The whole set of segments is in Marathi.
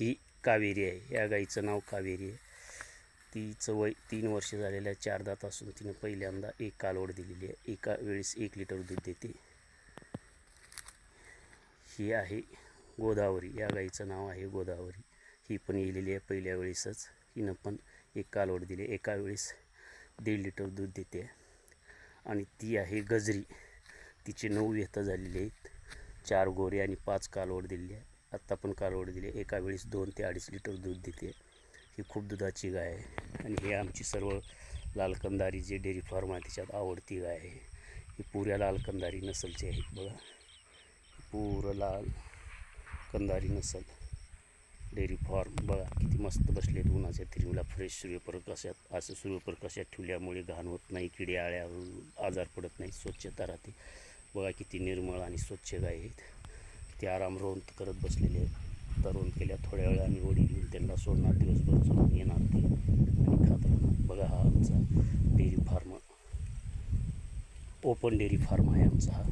ही कावेरी आहे. या गाईचं नाव कावेरी आहे. तिचं वय तीन वर्ष झालेल्या चार दात असून तिनं पहिल्यांदा एक कालवड दिलेली आहे. एका वेळेस एक लिटर दूध देते. ही आहे गोदावरी. या गाईचं नाव आहे गोदावरी. ही पण येलेली आहे पहिल्या वेळेसच. हिनं पण एक कालवड दिली. एका वेळेस दीड लिटर दूध देते. आणि ती आहे गजरी. तिचे नऊ व्यथा झालेले आहेत. चार गोरे आणि पाच कालवड दिलेली आहे आत्ता पण कालवड दिली. एका वेळेस दोन ते अडीच लिटर दूध देते. ही खूप दुधाची गाय आहे. आणि ही आमची सर्व लाल कंदारी जे डेअरी फार्म आहे त्याच्यात आवडती गाय आहे. ही पुऱ्या लाल कंदारी नसलची आहे बघा. पुरं लाल कंदारी नसल. Dairy farm. बघा किती मस्त बसलेत उन्हाच्या तिरवीला फ्रेश सूर्यप्रकाशात असं सूर्यप्रकाशात ठेवल्यामुळे घाण होत नाही किडे आळ्या आजार पडत नाही स्वच्छता राहते. बघा किती निर्मळ आणि स्वच्छ गाय आहेत. ते आराम रोंत करत बसलेले आहेत. तरुण केल्या थोड्या वेळाने ओढी घेऊन त्यांना सोडणार. दिवसभर सोडून येणार ते. आणि खात राहणार बघा हा आमचा dairy farm. Open dairy farm आहे आमचा हा.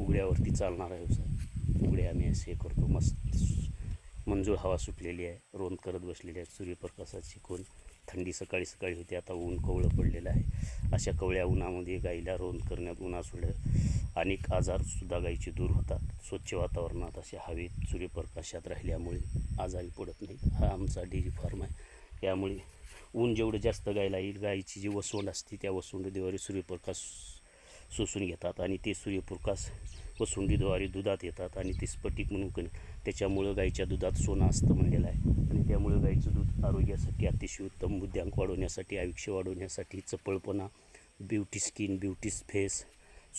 उघड्यावरती चालणारा व्यवसाय उघडे आम्ही असे करतो. मस्त मंजूळ हवा सुटलेली आहे. रोंद करत बसलेली आहे सूर्यप्रकाशाची कोण थंडी सकाळी सकाळी होती आता ऊन कवळं पडलेलं आहे. अशा कवळ्या उन्हामध्ये गाईला रोंद करण्यात उन्हासुळं अनेक आजारसुद्धा गाईचे दूर होतात. स्वच्छ वातावरणात अशा हवेत सूर्यप्रकाशात राहिल्यामुळे आजारी पडत नाहीत. हा आमचा डेअरी फार्म आहे. यामुळे ऊन जेवढं जास्त गायला येईल गाईची जी वसवंड असते त्या वसोंडीद्वारे सूर्यप्रकाश शोषून घेतात आणि ते सूर्यप्रकाश वसुंडीद्वारे दुधात येतात आणि ते स्फटिक म्हणून कण त्याच्यामुळं गाईच्या दुधात सोनं असतं म्हणलेलं आहे. आणि त्यामुळं गाईचं दूध आरोग्यासाठी अतिशय उत्तम बुद्ध्यांक वाढवण्यासाठी आयुष्य वाढवण्यासाठी चपळपणा ब्युटी स्किन ब्युटी फेस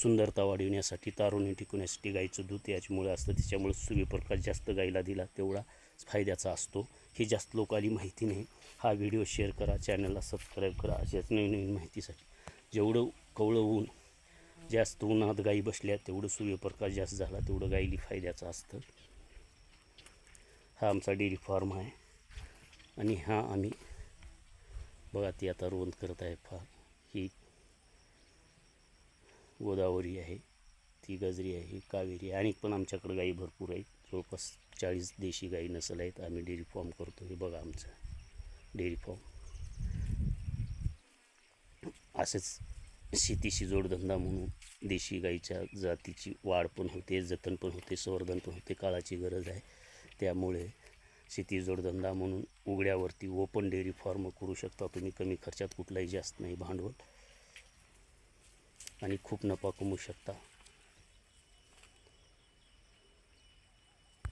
सुंदरता वाढवण्यासाठी तारुण्य टिकवण्यासाठी गाईचं दूध याच्यामुळे असतं. त्याच्यामुळे सूर्यप्रकाश जास्त गाईला दिला तेवढा फायद्याचा असतो. हे जास्त लोकांनी माहिती नाही. हा व्हिडिओ शेअर करा चॅनलला सबस्क्राईब करा. अशाच नवीन नवीन माहितीसाठी जेवढं कवळं होऊन जास्त उन्हात गाई बसल्या तेवढं सूर्यप्रकाश जास्त झाला तेवढं गाईली फायद्याचं असतं. हा आमचा डेअरी फार्म आहे. आणि हा आम्ही बघा ती आता रोंद करत आहे फार. ही गोदावरी आहे ती गजरी आहे ही कावेरी आहे. आणि पण आमच्याकडं गाई भरपूर आहेत. जवळपास चाळीस देशी गाई नसल आहेत. आम्ही डेअरी फॉर्म करतो. हे बघा आमचं डेअरी फार्म. असेच शेतीशी जोडधंदा म्हणून देशी गाईच्या जातीची वाढ पण होते जतन पण होते संवर्धन पण होते काळाची गरज आहे. त्यामुळे शेती जोडधंदा म्हणून उघड्यावरती ओपन डेअरी फार्म करू शकता तुम्ही. कमी खर्चात कुठलाही जास्त नाही भांडवल. आणि खूप नफा कमवू शकता.